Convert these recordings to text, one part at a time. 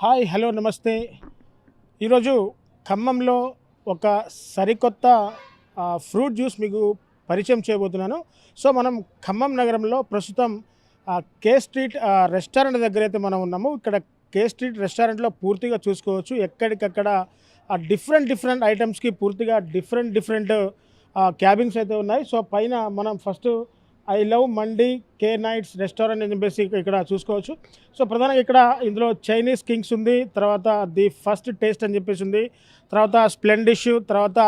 Hi hello నమస్తే. ఈరోజు ఖమ్మంలో ఒక సరికొత్త ఫ్రూట్ జ్యూస్ మీకు పరిచయం చేయబోతున్నాను. సో మనం ఖమ్మం నగరంలో ప్రస్తుతం ఆ, కే స్ట్రీట్ రెస్టారెంట్ దగ్గర అయితే మనం ఉన్నాము. ఇక్కడ కే స్ట్రీట్ రెస్టారెంట్లో పూర్తిగా చూసుకోవచ్చు. ఎక్కడికక్కడ ఆ డిఫరెంట్ డిఫరెంట్ ఐటమ్స్కి పూర్తిగా డిఫరెంట్ డిఫరెంట్ క్యాబిన్స్ అయితే ఉన్నాయి. సో పైన మనం first I love Mandi K nights restaurant అని చెప్పేసి ఇక్కడ చూసుకోవచ్చు. సో ప్రధానంగా ఇక్కడ ఇందులో చైనీస్ కింగ్స్ ఉంది తర్వాత ది ఫస్ట్ టేస్ట్ అని చెప్పేసి ఉంది తర్వాత స్ప్లెండిష్ తర్వాత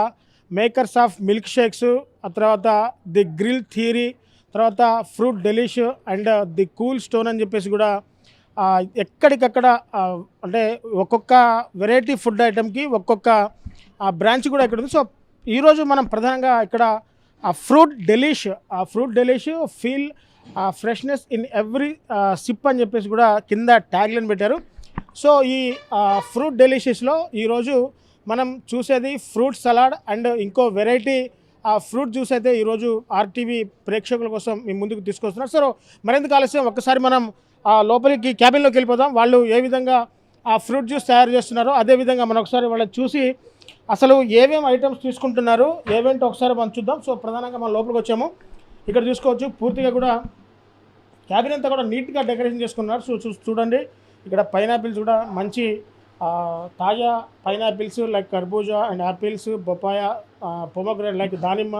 మేకర్స్ ఆఫ్ మిల్క్ షేక్స్ ఆ తర్వాత ది గ్రిల్ థియరీ తర్వాత fruit delish and the cool stone అని చెప్పేసి కూడా ఎక్కడికక్కడ అంటే ఒక్కొక్క వెరైటీ ఫుడ్ ఐటమ్కి ఒక్కొక్క బ్రాంచ్ కూడా ఇక్కడ ఉంది. సో ఈరోజు మనం ప్రధానంగా ఇక్కడ ఫ్రూట్ డెలిష్ ఆ ఫ్రూట్ డెలిష్ ఫీల్ ఆ ఫ్రెష్నెస్ ఇన్ ఎవ్రీ సిప్ అని చెప్పేసి కూడా కింద ట్యాగ్లైన్ పెట్టారు. సో ఈ ఫ్రూట్ డెలిషియస్లో ఈరోజు మనం చూసేది ఫ్రూట్ సలాడ్ అండ్ ఇంకో వెరైటీ ఆ ఫ్రూట్ జ్యూస్ అయితే ఈరోజు ఆర్టీవీ ప్రేక్షకుల కోసం మీ ముందుకు తీసుకొస్తున్నారు. సో మరింత ఆలస్యం? ఒక్కసారి మనం ఆ లోపలికి క్యాబిన్లోకి వెళ్ళిపోదాం. వాళ్ళు ఏ విధంగా ఆ ఫ్రూట్ జ్యూస్ తయారు చేస్తున్నారో. అదేవిధంగా మనం ఒకసారి వాళ్ళని చూసి అసలు ఏమేమి ఐటమ్స్ తీసుకుంటున్నారు ఏవేంటో ఒకసారి మనం చూద్దాం. సో ప్రధానంగా మనం లోపలికి వచ్చాము. ఇక్కడ చూసుకోవచ్చు పూర్తిగా కూడా క్యాబిన్ అంతా కూడా నీట్గా డెకరేషన్ చేసుకున్నారు. సో చూ చూడండి. ఇక్కడ పైనాపిల్స్ కూడా మంచి తాజా పైనాపిల్స్ లైక్ కర్బూజా అండ్ యాపిల్స్ బొప్పాయ పొమగ్రేట్ లైక్ దానిమ్మ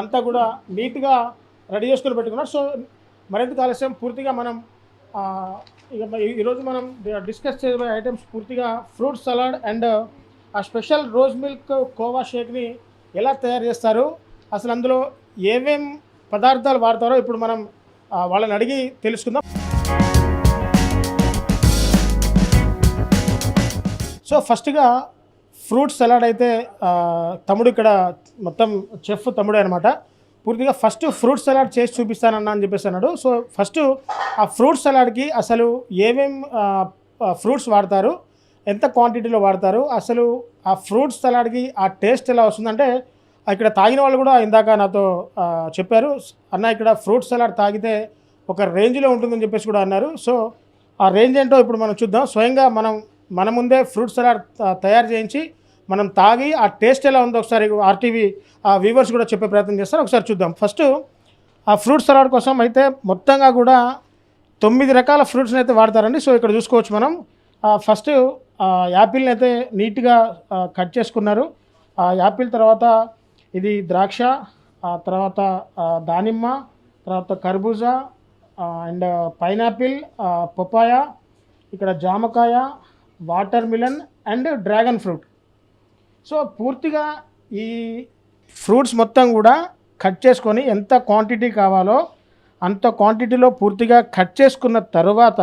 అంతా కూడా నీట్గా రెడీ చేసుకుని పెట్టుకున్నారు. సో మరింత ఆలస్యం పూర్తిగా మనం ఇక ఈరోజు మనం డిస్కస్ చేయబోయే ఐటమ్స్ పూర్తిగా ఫ్రూట్ సలాడ్ అండ్ ఆ స్పెషల్ రోజ్ మిల్క్ కోవా షేక్ని ఎలా తయారు చేస్తారు? అసలు అందులో ఏమేం పదార్థాలు వాడతారో ఇప్పుడు మనం వాళ్ళని అడిగి తెలుసుకుందాం. సో ఫస్ట్గా ఫ్రూట్ సలాడ్ అయితే తమ్ముడు ఇక్కడ మొత్తం చెఫ్ తమ్ముడే అనమాట పూర్తిగా ఫస్ట్ ఫ్రూట్ సలాడ్ చేసి చూపిస్తానన్నా అని చెప్పేసి అన్నాడు. సో ఫస్ట్ ఆ ఫ్రూట్ సలాడ్కి అసలు ఏమేం ఫ్రూట్స్ వాడతారు ఎంత క్వాంటిటీలో వాడతారు అసలు ఆ ఫ్రూట్ సలాడ్కి ఆ టేస్ట్ ఎలా వస్తుందంటే ఇక్కడ తాగిన వాళ్ళు కూడా ఇందాక నాతో చెప్పారు. అన్న ఇక్కడ ఫ్రూట్ సలాడ్ తాగితే ఒక రేంజ్లో ఉంటుందని చెప్పేసి కూడా అన్నారు. సో ఆ రేంజ్ ఏంటో ఇప్పుడు మనం చూద్దాం. స్వయంగా మనం మన ముందే ఫ్రూట్ సలాడ్ తయారు చేయించి మనం తాగి ఆ టేస్ట్ ఎలా ఉందో ఒకసారి ఆర్టీవీ ఆ వ్యూవర్స్ కూడా చెప్పే ప్రయత్నం చేస్తారు. ఒకసారి చూద్దాం. ఫస్ట్ ఆ ఫ్రూట్ సలాడ్ కోసం అయితే మొత్తంగా కూడా తొమ్మిది రకాల ఫ్రూట్స్ని అయితే వాడతారండి. సో ఇక్కడ చూసుకోవచ్చు మనం. ఫస్ట్ యాపిల్ని అయితే నీట్గా కట్ చేసుకున్నారు. ఆ యాపిల్ తర్వాత ఇది ద్రాక్ష తర్వాత దానిమ్మ తర్వాత కర్బూజా అండ్ పైనాపిల్ పపాయ ఇక్కడ జామకాయ watermelon and dragon fruit. So పూర్తిగా ఈ ఫ్రూట్స్ మొత్తం కూడా కట్ చేసుకొని ఎంత క్వాంటిటీ కావాలో అంత క్వాంటిటీలో పూర్తిగా కట్ చేసుకున్న తర్వాత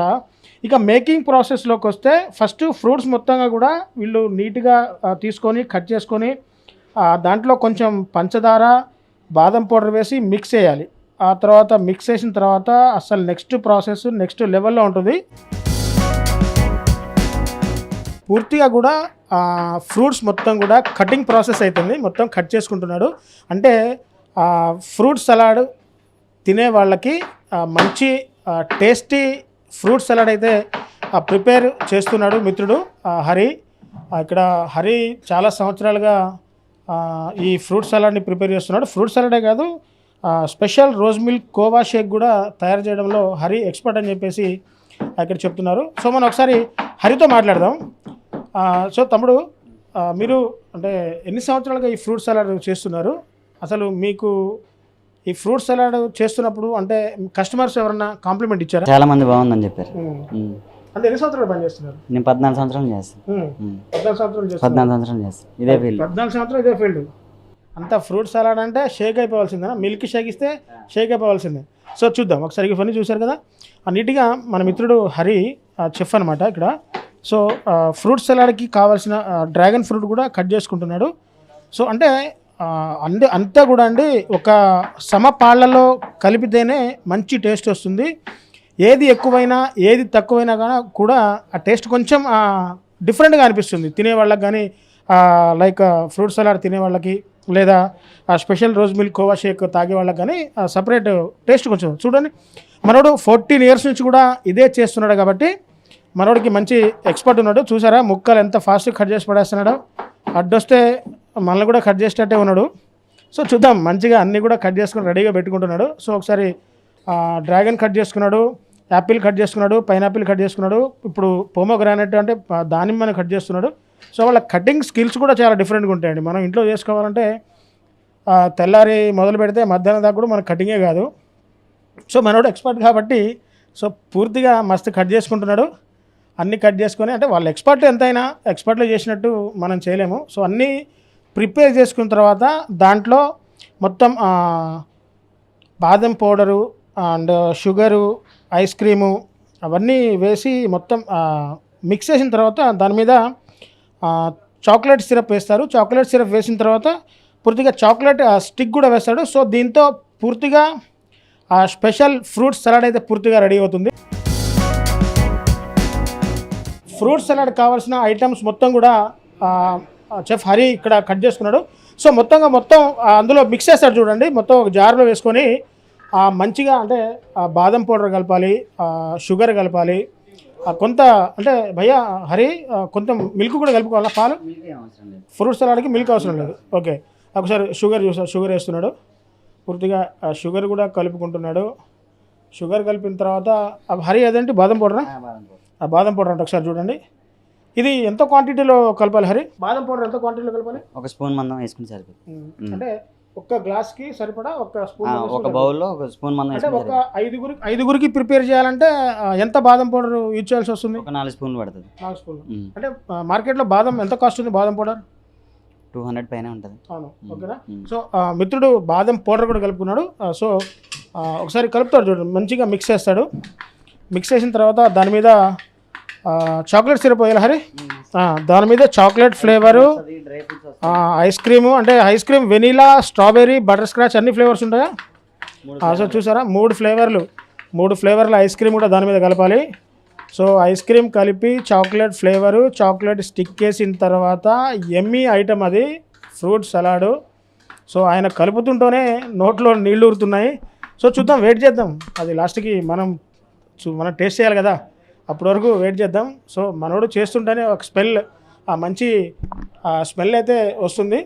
ఇక మేకింగ్ ప్రాసెస్లోకి వస్తే ఫస్ట్ ఫ్రూట్స్ మొత్తంగా కూడా వీళ్ళు నీట్గా తీసుకొని కట్ చేసుకొని దాంట్లో కొంచెం పంచదార బాదం పౌడర్ వేసి మిక్స్ చేయాలి. ఆ తర్వాత మిక్స్ చేసిన తర్వాత అసలు నెక్స్ట్ ప్రాసెస్ నెక్స్ట్ లెవెల్లో ఉంటుంది. పూర్తిగా కూడా ఫ్రూట్స్ మొత్తం కూడా కటింగ్ ప్రాసెస్ అవుతుంది మొత్తం కట్ చేసుకుంటున్నాడు. అంటే ఫ్రూట్ సలాడ్ తినే వాళ్ళకి మంచి టేస్టీ ఫ్రూట్ సలాడ్ అయితే ప్రిపేర్ చేస్తున్నాడు మిత్రుడు హరి. ఇక్కడ హరి చాలా సంవత్సరాలుగా ఈ ఫ్రూట్ సలాడ్ని ప్రిపేర్ చేస్తున్నాడు. ఫ్రూట్ సలాడే కాదు special rose milk khoa shake కూడా తయారు చేయడంలో హరి ఎక్స్పర్ట్ అని చెప్పేసి ఇక్కడ చెప్తున్నారు. సో మనం ఒకసారి హరితో మాట్లాడదాం. సో తమ్ముడు మీరు అంటే ఎన్ని సంవత్సరాలుగా ఈ ఫ్రూట్ సలాడ్ చేస్తున్నారు? అసలు మీకు ఈ ఫ్రూట్ సలాడ్ చేస్తున్నప్పుడు అంటే కస్టమర్స్ ఎవరన్నా కాంప్లిమెంట్ ఇచ్చారా? చాలా మంది బాగుందని చెప్పారు. అంటే ఎన్ని సంవత్సరాలు పని చేస్తున్నారు? నేను పద్నాలుగు సంవత్సరాలు చేస్తాను ఉమ్. ఉమ్. పద్నాలుగు సంవత్సరాలు చేస్తున్నారు. పద్నాలుగు సంవత్సరాలు చేస్తాను ఇదే ఫీల్డ్ పద్నాలుగు సంవత్సరాలు ఇదే ఫీల్డ్ అంత ఫ్రూట్ సలాడ్ అంటే షేక్ అయిపోవాల్సిందే మిల్క్ షేక్ ఇస్తే షేక్ అయిపోవాల్సిందే. సో చూద్దాం. ఒకసారి ఇవన్నీ చూశారు కదా? నీట్గా మన మిత్రుడు హరి చెఫ్ అనమాట ఇక్కడ. సో ఫ్రూట్ సలాడ్కి కావాల్సిన డ్రాగన్ ఫ్రూట్ కూడా కట్ చేసుకుంటున్నాడు. సో అంటే ఆ, అందే అంతా కూడా అండి ఒక సమపాళ్ళలో కలిపితేనే మంచి టేస్ట్ వస్తుంది. ఏది ఎక్కువైనా ఏది తక్కువైనా కానీ కూడా ఆ టేస్ట్ కొంచెం డిఫరెంట్గా అనిపిస్తుంది. తినే వాళ్ళకి కానీ లైక్ ఫ్రూట్ సలాడ్ తినే వాళ్ళకి లేదా ఆ special rose milk khoa shake తాగే వాళ్ళకి కానీ సపరేట్ టేస్ట్ కొంచెం చూడండి. మనోడు ఫోర్టీన్ ఇయర్స్ నుంచి కూడా ఇదే చేస్తున్నాడు కాబట్టి మనోడికి మంచి ఎక్స్పర్ట్ ఉన్నాడు. చూసారా? ముక్కలు ఎంత ఫాస్ట్గా కట్ చేసి పడేస్తున్నాడు. అడ్డొస్తే మనల్ని కూడా కట్ చేసేటట్టే ఉన్నాడు. సో చూద్దాం. మంచిగా అన్నీ కూడా కట్ చేసుకుని రెడీగా పెట్టుకుంటున్నాడు. సో ఒకసారి డ్రాగన్ కట్ చేసుకున్నాడు యాపిల్ కట్ చేసుకున్నాడు పైనాపిల్ కట్ చేసుకున్నాడు. ఇప్పుడు పోమోగ్రానైట్ అంటే దానిమ్మని కట్ చేస్తున్నాడు. సో వాళ్ళ కటింగ్ స్కిల్స్ కూడా చాలా డిఫరెంట్గా ఉంటాయండి. మనం ఇంట్లో చేసుకోవాలంటే తెల్లారి మొదలు పెడితే మధ్యాహ్నం దాకా కూడా మన కటింగే కాదు. సో మనోడు ఎక్స్పర్ట్ కాబట్టి సో పూర్తిగా మస్తు కట్ చేసుకుంటున్నాడు. అన్నీ కట్ చేసుకొని అంటే వాళ్ళు ఎక్స్పర్ట్ ఎంతైనా ఎక్స్పర్ట్లో చేసినట్టు మనం చేయలేము. సో అన్నీ ప్రిపేర్ చేసుకున్న తర్వాత దాంట్లో మొత్తం బాదం powder and sugar ice cream అవన్నీ వేసి మొత్తం మిక్స్ చేసిన తర్వాత దాని మీద చాక్లెట్ సిరప్ వేస్తారు. చాక్లెట్ సిరప్ వేసిన తర్వాత పూర్తిగా చాక్లెట్ స్టిక్ కూడా వేస్తాడు. సో దీంతో పూర్తిగా ఆ స్పెషల్ ఫ్రూట్ సలాడ్ అయితే పూర్తిగా రెడీ అవుతుంది. ఫ్రూట్ సలాడ్ కావాల్సిన ఐటమ్స్ మొత్తం కూడా చెఫ్ హరి ఇక్కడ కట్ చేసుకున్నాడు. సో మొత్తంగా మొత్తం అందులో మిక్స్ చేస్తాడు చూడండి. మొత్తం ఒక జార్లో వేసుకొని మంచిగా అంటే బాదం పౌడర్ కలపాలి షుగర్ కలపాలి కొంత అంటే భయ్యా హరి కొంత మిల్క్ కూడా కలుపుకోవాలా పాలు? ఫ్రూట్ సలాడ్కి మిల్క్ అవసరం లేదు. ఓకే. ఒకసారి షుగర్ చూసా షుగర్ వేస్తున్నాడు. పూర్తిగా ఆ షుగర్ కూడా కలుపుకుంటున్నాడు. షుగర్ కలిపిన తర్వాత ఆ హరి అదేంటి? బాదం పౌడరా? ఆ బాదం పౌడర్. అంటే ఒకసారి చూడండి. ఇది ఎంత క్వాంటిటీలో కలపాలి హరి? బాదం పౌడర్ ఎంత క్వాంటిటీలో కలపాలి? ఒక స్పూన్ మందం వేసుకుని సరిపోతుంది. అంటే ఒక్క గ్లాస్కి సరిపడా ఒక స్పూన్ ఒక బౌల్లో ఒక స్పూన్ మందం అంటే వేసుకుని ఒక ఐదుగురికి ఐదుగురికి ప్రిపేర్ చేయాలంటే ఎంత బాదం పౌడర్ యూజ్ చేయాల్సి వస్తుంది? ఒక నాలుగు స్పూన్లు పడుతుంది. నాలుగు స్పూన్లు. అంటే మార్కెట్లో బాదం ఎంత కాస్ట్ ఉంది బాదం పౌడర్? టూ హండ్రెడ్ పైన ఉంటుంది. అవును. ఓకేనా. సో మిత్రుడు బాదం పౌడర్ కూడా కలుపుకున్నాడు. సో ఒకసారి కలుపుతాడు చూడండి మంచిగా మిక్స్ చేస్తాడు. మిక్స్ చేసిన తర్వాత దాని మీద చాక్లెట్ సిరప్ వేయాలి హరి? దాని మీద చాక్లెట్ ఫ్లేవరు ఐస్ క్రీము అంటే ice cream vanilla strawberry butterscotch అన్ని ఫ్లేవర్స్ ఉంటాయా? సో చూసారా? మూడు ఫ్లేవర్లు. మూడు ఫ్లేవర్ల ఐస్ క్రీమ్ కూడా దాని మీద కలపాలి. సో ఐస్ క్రీమ్ కలిపి చాక్లెట్ ఫ్లేవరు చాక్లెట్ స్టిక్ వేసిన తర్వాత ఎమ్మీ ఐటమ్ అది ఫ్రూట్ సలాడు. సో ఆయన కలుపుతుంటూనే నోట్లో నీళ్ళు ఊరుతున్నాయి. సో చూద్దాం వెయిట్ చేద్దాం. అది లాస్ట్కి మనం మనం టేస్ట్ చేయాలి కదా. అప్పటి వరకు వెయిట్ చేద్దాం. సో మనోడు చేస్తుంటేనే ఒక స్మెల్ ఆ మంచి స్మెల్ అయితే వస్తుంది.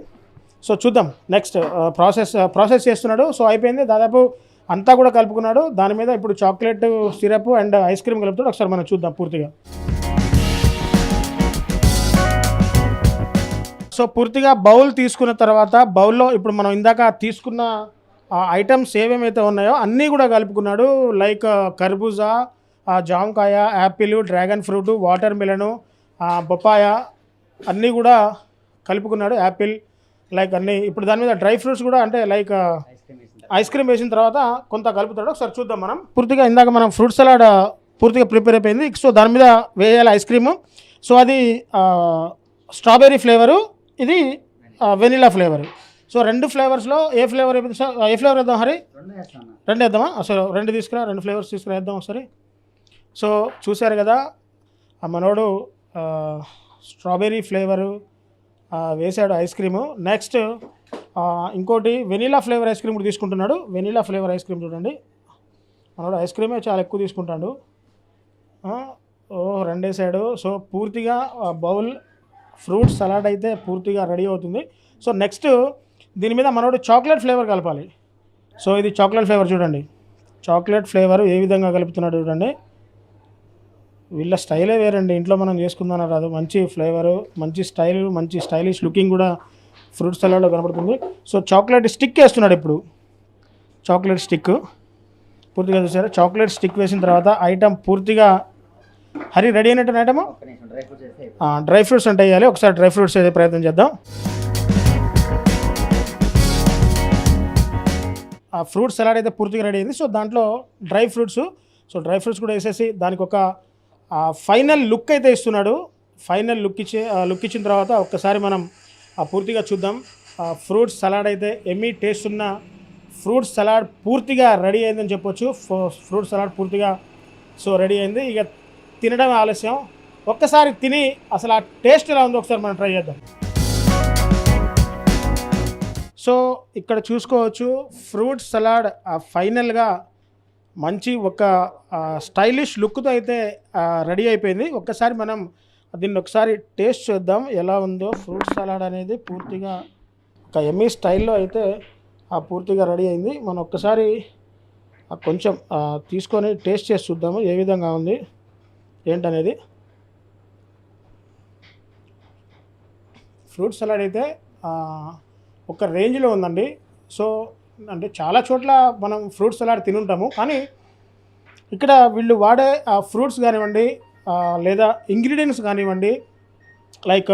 సో చూద్దాం నెక్స్ట్ ప్రాసెస్ ప్రాసెస్ చేస్తున్నాడు. సో అయిపోయింది. దాదాపు అంతా కూడా కలుపుకున్నాడు. దాని మీద ఇప్పుడు chocolate syrup and ice cream కలుపుతాడు. ఒకసారి మనం చూద్దాం పూర్తిగా. సో పూర్తిగా బౌల్ తీసుకున్న తర్వాత బౌల్లో ఇప్పుడు మనం ఇందాక తీసుకున్న ఐటమ్స్ ఏమేమైతే ఉన్నాయో అన్నీ కూడా కలుపుకున్నాడు. లైక్ కర్బూజా జామకాయ apple dragon fruit watermelon బొప్పాయ అన్నీ కూడా కలుపుకున్నాడు. యాపిల్ లైక్ అన్నీ. ఇప్పుడు దాని మీద డ్రై ఫ్రూట్స్ కూడా అంటే లైక్ ఐస్ క్రీమ్ వేసిన తర్వాత కొంత కలుపుతాడు. ఒకసారి చూద్దాం మనం. పూర్తిగా ఇందాక మనం ఫ్రూట్ సలాడ్ పూర్తిగా ప్రిపేర్ అయిపోయింది. సో దాని మీద వేయాలి ఐస్ క్రీము. సో అది స్ట్రాబెర్రీ ఫ్లేవరు ఇది వెనిలా ఫ్లేవర్. సో రెండు ఫ్లేవర్స్లో ఏ ఫ్లేవర్ అయిపోయింది సార్ ఏ ఫ్లేవర్ వేద్దాం హరి? రెండు వేద్దామా? అసలు రెండు తీసుకురా రెండు ఫ్లేవర్స్ తీసుకురా వేద్దాం ఒకసారి. సో చూశారు కదా ఆ మనోడు స్ట్రాబెర్రీ ఫ్లేవరు వేసాడు ఐస్ క్రీము. నెక్స్ట్ ఇంకోటి వెనీలా ఫ్లేవర్ ఐస్ క్రీమ్ కూడా తీసుకుంటున్నాడు. వెనీలా ఫ్లేవర్ ఐస్ క్రీమ్ చూడండి. మనోడు ఐస్ క్రీమే చాలా ఎక్కువ తీసుకుంటాడు. ఓ రెండే సైడు. సో పూర్తిగా బౌల్ ఫ్రూట్ సలాడ్ అయితే పూర్తిగా రెడీ అవుతుంది. సో నెక్స్ట్ దీని మీద మనోడు చాక్లెట్ ఫ్లేవర్ కలపాలి. సో ఇది చాక్లెట్ ఫ్లేవర్ చూడండి. చాక్లెట్ ఫ్లేవర్ ఏ విధంగా కలుపుతున్నాడు చూడండి. వీళ్ళ స్టైలే వేరండి. ఇంట్లో మనం చేసుకుందాం రాదు. మంచి ఫ్లేవరు మంచి స్టైల్ మంచి స్టైలిష్ లుకింగ్ కూడా ఫ్రూట్ సలాడ్లో కనబడుతుంది సో చాక్లెట్ స్టిక్ వేస్తున్నాడు ఇప్పుడు. Chocolate stick. పూర్తిగా చూసారా? చాక్లెట్ స్టిక్ వేసిన తర్వాత ఐటమ్ పూర్తిగా హరి రెడీ అయినట్టు ఐటమ్? డ్రై ఫ్రూట్స్ అంటే వేయాలి ఒకసారి డ్రై ఫ్రూట్స్ వేసే ప్రయత్నం చేద్దాం. ఆ ఫ్రూట్ సలాడ్ అయితే పూర్తిగా రెడీ అయింది. సో దాంట్లో dry fruits so dry fruits కూడా వేసేసి దానికి ఒక ఫైనల్ లుక్ అయితే ఇస్తున్నాడు. ఫైనల్ లుక్ ఇచ్చే లుక్ ఇచ్చిన తర్వాత ఒక్కసారి మనం పూర్తిగా చూద్దాం. ఆ ఫ్రూట్ సలాడ్ అయితే ఎమ్మీ టేస్ట్ ఉన్న ఫ్రూట్ సలాడ్ పూర్తిగా రెడీ అయిందని చెప్పొచ్చు. ఫ్రూట్ సలాడ్ పూర్తిగా సో రెడీ అయింది. ఇక తినడం ఆలస్యం. ఒక్కసారి తిని అసలు ఆ టేస్ట్ ఎలా ఉందో ఒకసారి మనం ట్రై చేద్దాం. సో ఇక్కడ చూసుకోవచ్చు ఫ్రూట్ సలాడ్ ఆ ఫైనల్గా మంచి ఒక స్టైలిష్ లుక్తో అయితే రెడీ అయిపోయింది. ఒక్కసారి మనం దీన్ని ఒకసారి టేస్ట్ చేద్దాం. ఎలా ఉందో ఫ్రూట్ సలాడ్ అనేది పూర్తిగా ఒక ఎమ్మీ స్టైల్లో అయితే ఆ పూర్తిగా రెడీ అయింది. మనం ఒక్కసారి కొంచెం తీసుకొని టేస్ట్ చేసి చూద్దాము ఏ విధంగా ఉంది ఏంటనేది. ఫ్రూట్ సలాడ్ అయితే ఒక రేంజ్లో ఉందండి. సో అంటే చాలా చోట్ల మనం ఫ్రూట్ సలాడ్ తినుంటాము. కానీ ఇక్కడ వీళ్ళు వాడే ఆ ఫ్రూట్స్ కానివ్వండి లేదా ఇంగ్రీడియంట్స్ కానివ్వండి లైక్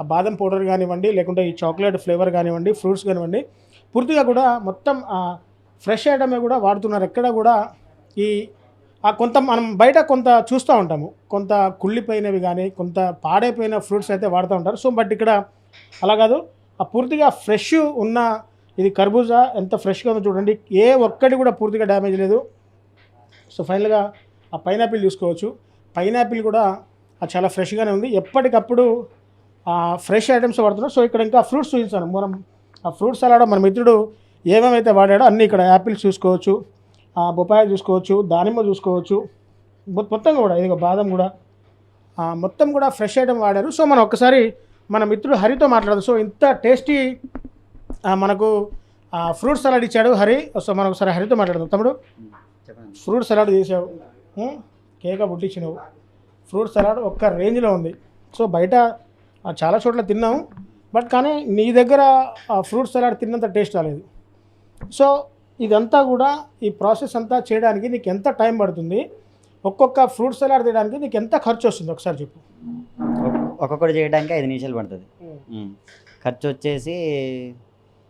ఆ బాదం పౌడర్ కానివ్వండి లేకుంటే ఈ చాక్లెట్ ఫ్లేవర్ కానివ్వండి ఫ్రూట్స్ కానివ్వండి పూర్తిగా కూడా మొత్తం ఫ్రెష్ ఐటమే కూడా వాడుతున్నారు. ఎక్కడ కూడా ఈ కొంత మనం బయట కొంత చూస్తూ ఉంటాము. కొంత కుళ్ళిపోయినవి కానీ కొంత పాడైపోయిన ఫ్రూట్స్ అయితే వాడుతూ ఉంటారు. సో బట్ ఇక్కడ అలా కాదు. ఆ పూర్తిగా ఫ్రెష్ ఉన్న ఇది కర్బూజా ఎంత ఫ్రెష్గా ఉందో చూడండి. ఏ ఒక్కటి కూడా పూర్తిగా డ్యామేజ్ లేదు. సో ఫైనల్గా ఆ పైనాపిల్ చూసుకోవచ్చు పైనాపిల్ కూడా చాలా ఫ్రెష్గానే ఉంది. ఎప్పటికప్పుడు ఫ్రెష్ ఐటమ్స్ వాడుతున్నాం సో ఇక్కడ ఇంకా ఫ్రూట్స్ చూపించాను. మనం ఆ ఫ్రూట్స్ సలాడ్ మన మిత్రుడు ఏమేమైతే వాడాడో అన్నీ ఇక్కడ యాపిల్స్ చూసుకోవచ్చు ఆ బొప్పాయి చూసుకోవచ్చు దానిమ్మ చూసుకోవచ్చు. మొత్తం కూడా ఇదిగో బాదం కూడా. మొత్తం కూడా ఫ్రెష్ ఐటమ్ వాడారు. సో మనం ఒక్కసారి మన మిత్రుడు హరితో మాట్లాడదు. సో ఇంత టేస్టీ మనకు ఫ్రూట్ సలాడ్ ఇచ్చాడు హరి. సో మనం ఒకసారి హరితో మాట్లాడదాం. తమ్ముడు ఫ్రూట్ సలాడ్ చేసావు? కేక పుట్టించినావు. ఫ్రూట్ సలాడ్ ఒక్క రేంజ్లో ఉంది. సో బయట చాలా చోట్ల తిన్నాము బట్ కానీ నీ దగ్గర ఆ ఫ్రూట్ సలాడ్ తిన్నంత టేస్ట్ రాలేదు. సో ఇదంతా కూడా ఈ ప్రాసెస్ అంతా చేయడానికి నీకు ఎంత టైం పడుతుంది? ఒక్కొక్క ఫ్రూట్ సలాడ్ తీయడానికి నీకు ఎంత ఖర్చు వస్తుంది ఒకసారి చెప్పు. ఒక్- ఒక్కొక్కటి చేయడానికి ఐదు నిమిషాలు పడుతుంది. ఖర్చు వచ్చేసి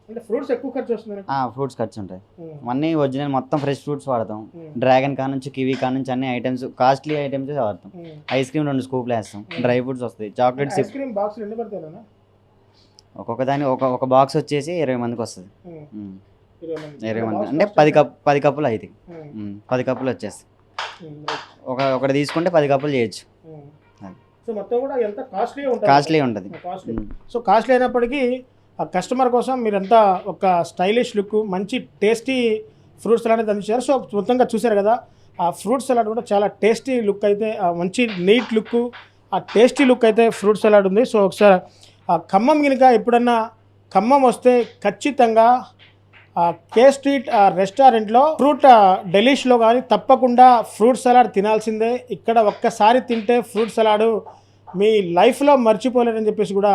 అంటే ఫ్రూట్స్ ఎక్కువ ఖర్చు వస్తుంది ఫ్రూట్స్ ఖర్చు ఉంటాయి. అన్నీ ఒరిజినల్ మొత్తం ఫ్రెష్ ఫ్రూట్స్ వాడతాం. డ్రాగన్ కా నుంచి కివీ కా నుంచి అన్ని ఐటమ్స్ కాస్ట్లీ ఐటమ్స్ వాడతాం. ఐస్ క్రీమ్ రెండు స్కూప్లు వేస్తాం. డ్రై ఫ్రూట్స్ వస్తాయి. చాక్లెట్స్ ఐస్ క్రీమ్ బాక్స్ ఎన్ని పడతాయి ఒక్కొక్క దాని ఒక ఒక బాక్స్ వచ్చేసి ఇరవై మందికి వస్తుంది. ఇరవై మంది. అంటే పది కప్ పది కప్పులు. ఉమ్. పది కప్పులు వచ్చేస్తాయి. ఒక ఒకటి తీసుకుంటే పది కప్పులు చేయొచ్చు. సో మొత్తం కూడా ఎంత కాస్ట్లీ ఉంటుంది? కాస్ట్లీ. ఉంటుంది. సో కాస్ట్లీ అయినప్పటికీ ఆ కస్టమర్ కోసం మీరంతా ఒక స్టైలిష్ లుక్ మంచి టేస్టీ ఫ్రూట్స్ సలాడ్ అనేది అందించారు. సో మొత్తంగా చూశారు కదా ఆ ఫ్రూట్ సలాడ్ కూడా చాలా టేస్టీ లుక్ అయితే మంచి నీట్ లుక్ ఆ టేస్టీ లుక్ అయితే ఫ్రూట్ సలాడ్ ఉంది. సో ఒకసారి ఆ ఖమ్మం కనుక ఎప్పుడన్నా ఖమ్మం వస్తే ఖచ్చితంగా ఆ కే స్ట్రీట్ ఆ రెస్టారెంట్లో ఫ్రూట్ డెలిష్లో కానీ తప్పకుండా ఫ్రూట్ సలాడ్ తినాల్సిందే. ఇక్కడ ఒక్కసారి తింటే ఫ్రూట్ సలాడు మీ లైఫ్లో మర్చిపోలేరని చెప్పేసి కూడా